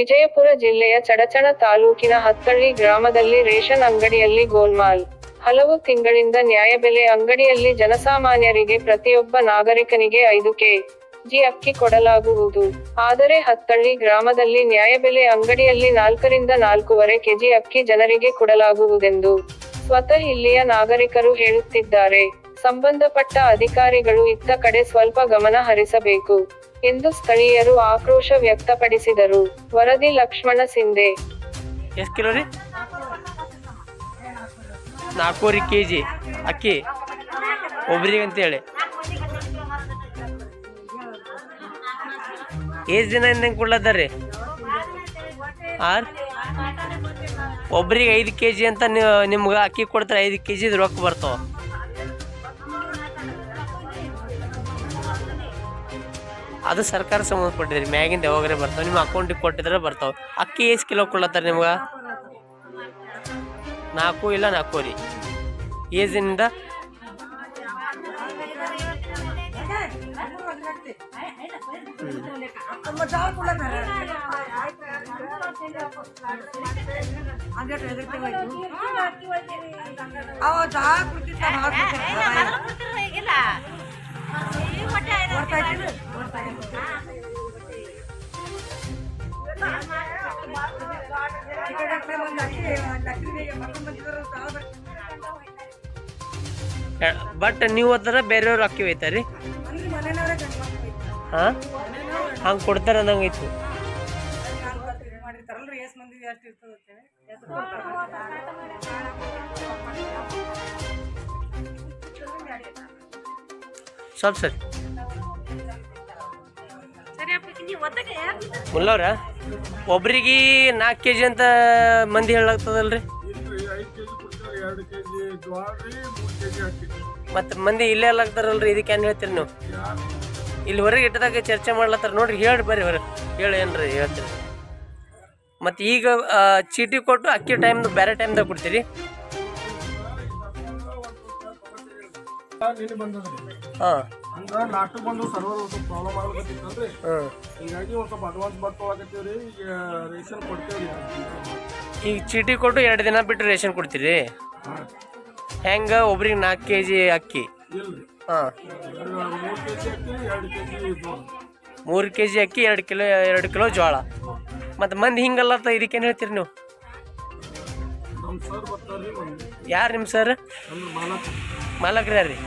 ವಿಜಯಪುರ ಜಿಲ್ಲೆಯ ಚಡಚಣ ತಾಲೂಕಿನ ಹತ್ತಳ್ಳಿ ಗ್ರಾಮದಲ್ಲಿ ರೇಷನ್ ಅಂಗಡಿಯಲ್ಲಿ ಗೋಲ್ಮಾಲ್. ಹಲವು ತಿಂಗಳಿಂದ ನ್ಯಾಯಬೆಲೆ ಅಂಗಡಿಯಲ್ಲಿ ಜನಸಾಮಾನ್ಯರಿಗೆ ಪ್ರತಿಯೊಬ್ಬ ನಾಗರಿಕನಿಗೆ ಐದು ಕೆ ಜಿ ಅಕ್ಕಿ ಕೊಡಲಾಗುವುದು. ಆದರೆ ಹತ್ತಳ್ಳಿ ಗ್ರಾಮದಲ್ಲಿ ನ್ಯಾಯಬೆಲೆ ಅಂಗಡಿಯಲ್ಲಿ ನಾಲ್ಕರಿಂದ ನಾಲ್ಕೂವರೆ ಕೆಜಿ ಅಕ್ಕಿ ಜನರಿಗೆ ಕೊಡಲಾಗುವುದೆಂದು ಸ್ವತಃ ಇಲ್ಲಿಯ ನಾಗರಿಕರು ಹೇಳುತ್ತಿದ್ದಾರೆ. ಸಂಬಂಧಪಟ್ಟ ಅಧಿಕಾರಿಗಳು ಇತ್ತ ಕಡೆ ಸ್ವಲ್ಪ ಗಮನ ಹರಿಸಬೇಕು. ಎಂದು ಸ್ಥಳೀಯರು ಆಕ್ರೋಶ ವ್ಯಕ್ತಪಡಿಸಿದರು. ವರದಿ ಲಕ್ಷ್ಮಣ ಸಿಂಧೆ. ನಾಲ್ಕೂವರೆ ಕೆ ಜಿ ಅಕ್ಕಿ. ಒಬ್ರಿಗೆ ಅಂತೇಳಿ ಎಷ್ಟು ದಿನ ಹೆಂಗೆ ಕೊಡ್ಲತ್ತಾರ ರೀ ಆರ್? ಒಬ್ರಿಗೆ ಐದು ಕೆ ಜಿ ಅಂತ ನಿಮ್ಗೆ ಅಕ್ಕಿ ಕೊಡ್ತಾರೆ ಐದು ಕೆ ಜಿ ರೊಕ್ಕ ಬರ್ತಾವ. ಅದು ಸರ್ಕಾರ ಸಂಬಂಧಪಟ್ಟಿದ್ರಿ ಮ್ಯಾಗಿಂದ ಯಾವಾಗರೆ ಬರ್ತಾವೆ. ನಿಮ್ಮ ಅಕೌಂಟಿಗೆ ಕೊಟ್ಟಿದ್ರೆ ಬರ್ತಾವೆ. ಅಕ್ಕಿ ಎಷ್ಟು ಕಿಲೋ ಕೊಡ್ಲತ್ತಾರ ನಿಮ್ಗೆ? ನಾಲ್ಕು ಇಲ್ಲ ನಾಲ್ಕು ರೀ. ಏಜಿನಿಂದ ಅವ ಬಟ್ ನೀವು ಹೋದ್ರೆ ಬೇರೆಯವ್ರು ಅಕ್ಕಿ ಇದ್ರು. ಹಾಂ? ಹಂಗೆ ಕೊಡ್ತಾರ ಅನ್ನಂಗೈತು ಸ್ವಲ್ಪ ಸರ್. ಮುಲ್ಲವ್ರ ಒಬ್ರಿಗೆ ನಾಲ್ಕು ಕೆ ಜಿ ಅಂತ ಮಂದಿ ಹೇಳಾಗ್ತದಲ್ರಿ ಮತ್ತೆ ಮಂದಿ ಇಲ್ಲೇ ಅಲ್ಲಾಗ್ತಾರಲ್ರಿ, ಇದಕ್ಕೆ ಏನು ಹೇಳ್ತೀರಿ ನೀವು? ಇಲ್ಲಿ ಹೊರಗೆ ಇಟ್ಟದಾಗ ಚರ್ಚೆ ಮಾಡ್ಲತ್ತಾರ. ನೋಡ್ರಿ ಹೇಳಿ ಬರ್ರಿ ಹೊರ ಹೇಳಿ ಏನ್ರಿ ಹೇಳ್ತೀರಿ? ಮತ್ತು ಈಗ ಚೀಟಿ ಕೊಟ್ಟು ಅಕ್ಕಿ ಟೈಮ್ದು ಬೇರೆ ಟೈಮ್ದಾಗ ಕೊಡ್ತೀರಿ. ನಿನ್ನೆ ಬಂದದ್ರಿ ಹಾಂ. ಹಂಗ ನಾಟಕ ಬಂದು ಸರ್ವರ್ ಸ್ವಲ್ಪ ಪ್ರಾಬ್ಲಮ್ ಆಗಬೇಕಿತ್ತಲ್ರಿ ಹಾಂ. ಹೀಗಾಗಿ ಒಂದು ಸ್ವಲ್ಪ ಅಡ್ವಾನ್ಸ್ ಬರ್ಕೊಳಕತ್ತೀವ್ರಿ ಈಗ ರೇಷನ್ ಕೊಡ್ತೇವ್ರಿ ಈಗ ಚೀಟಿ ಕೊಟ್ಟು ಎರಡು ದಿನ ಬಿಟ್ಟು ರೇಷನ್ ಕೊಡ್ತೀರಿ? ಹೆಂಗ ಒಬ್ರಿಗೆ ನಾಲ್ಕು ಕೆ ಜಿ ಅಕ್ಕಿ? ಇಲ್ರಿ. ಹಾಂ. ಮೂರು ಎರಡು ಕೆ ಜಿ ಅಕ್ಕಿ ಎರಡು ಕಿಲೋ ಎರಡು ಕಿಲೋ ಜೋಳ. ಮತ್ತು ಮಂದಿ ಹಿಂಗಲ್ಲ ಇದಕ್ಕೇನು ಹೇಳ್ತೀರಿ ನೀವು? ಯಾರು ನಿಮ್ಮ ಸರ್ ಮಾಲಕ್ರ ರೀ